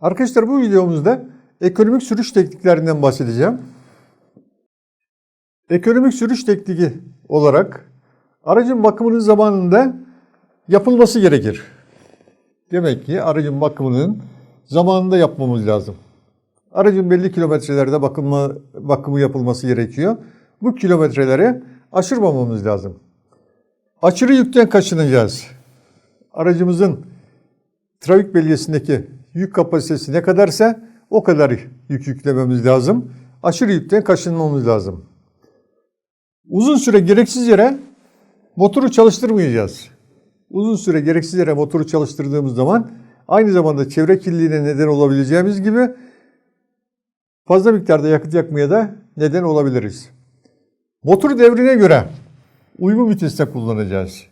Arkadaşlar bu videomuzda ekonomik sürüş tekniklerinden bahsedeceğim. Ekonomik sürüş tekniği olarak aracın bakımının zamanında yapılması gerekir. Demek ki aracın bakımının zamanında yapmamız lazım. Aracın belli kilometrelerde bakımı, bakımı yapılması gerekiyor. Bu kilometreleri aşırmamamız lazım. Aşırı yükten kaçınacağız. Aracımızın trafik belgesindeki yük kapasitesi ne kadarsa o kadar yük yüklememiz lazım. Aşırı yükten kaçınmamız lazım. Uzun süre gereksiz yere motoru çalıştırmayacağız. Uzun süre gereksiz yere motoru çalıştırdığımız zaman aynı zamanda çevre kirliliğine neden olabileceğimiz gibi fazla miktarda yakıt yakmaya da neden olabiliriz. Motor devrine göre uygun viteste kullanacağız.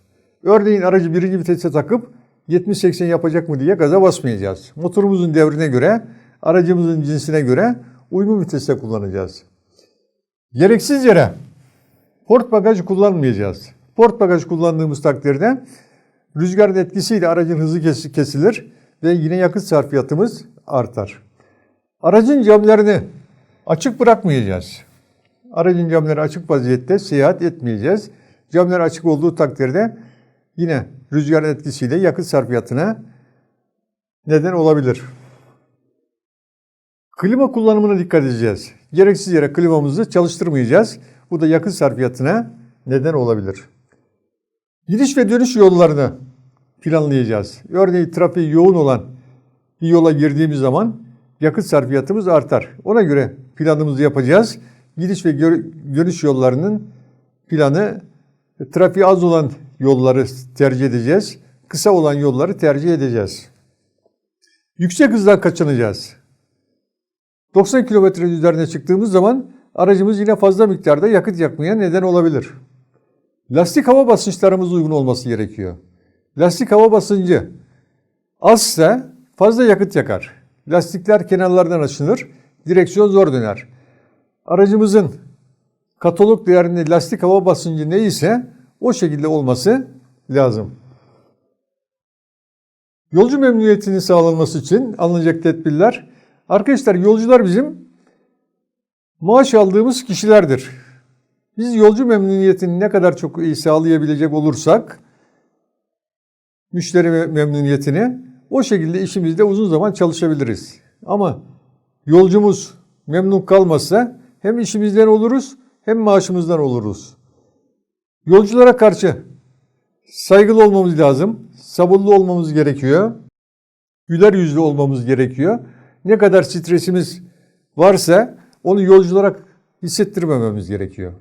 Örneğin aracı birinci vitese takıp 70-80 yapacak mı diye gaza basmayacağız. Motorumuzun devrine göre, aracımızın cinsine göre uygun viteste kullanacağız. Gereksiz yere port bagajı kullanmayacağız. Port bagajı kullandığımız takdirde rüzgarın etkisiyle aracın hızı kes- kesilir ve yine yakıt sarfiyatımız artar. Aracın camlarını açık bırakmayacağız. Aracın camları açık vaziyette seyahat etmeyeceğiz. Camlar açık olduğu takdirde yine rüzgar etkisiyle yakıt sarfiyatına neden olabilir. Klima kullanımına dikkat edeceğiz. Gereksiz yere klimamızı çalıştırmayacağız. Bu da yakıt sarfiyatına neden olabilir. Gidiş ve dönüş yollarını planlayacağız. Örneğin trafiği yoğun olan bir yola girdiğimiz zaman yakıt sarfiyatımız artar. Ona göre planımızı yapacağız. Gidiş ve dönüş yollarının planı trafiği az olan yolları tercih edeceğiz. Kısa olan yolları tercih edeceğiz. Yüksek hızdan kaçınacağız. 90 kilometrenin üzerine çıktığımız zaman aracımız yine fazla miktarda yakıt yakmaya neden olabilir. Lastik hava basınçlarımız uygun olması gerekiyor. Lastik hava basıncı azsa fazla yakıt yakar. Lastikler kenarlardan açılır, direksiyon zor döner. Aracımızın katalog değerinde lastik hava basıncı neyse o şekilde olması lazım. Yolcu memnuniyetinin sağlanması için alınacak tedbirler. Arkadaşlar yolcular bizim maaş aldığımız kişilerdir. Biz yolcu memnuniyetini ne kadar çok iyi sağlayabilecek olursak müşteri me- memnuniyetini o şekilde işimizde uzun zaman çalışabiliriz. Ama yolcumuz memnun kalmazsa hem işimizden oluruz hem maaşımızdan oluruz. Yolculara karşı saygılı olmamız lazım. Sabırlı olmamız gerekiyor. Güler yüzlü olmamız gerekiyor. Ne kadar stresimiz varsa onu yolculara hissettirmememiz gerekiyor.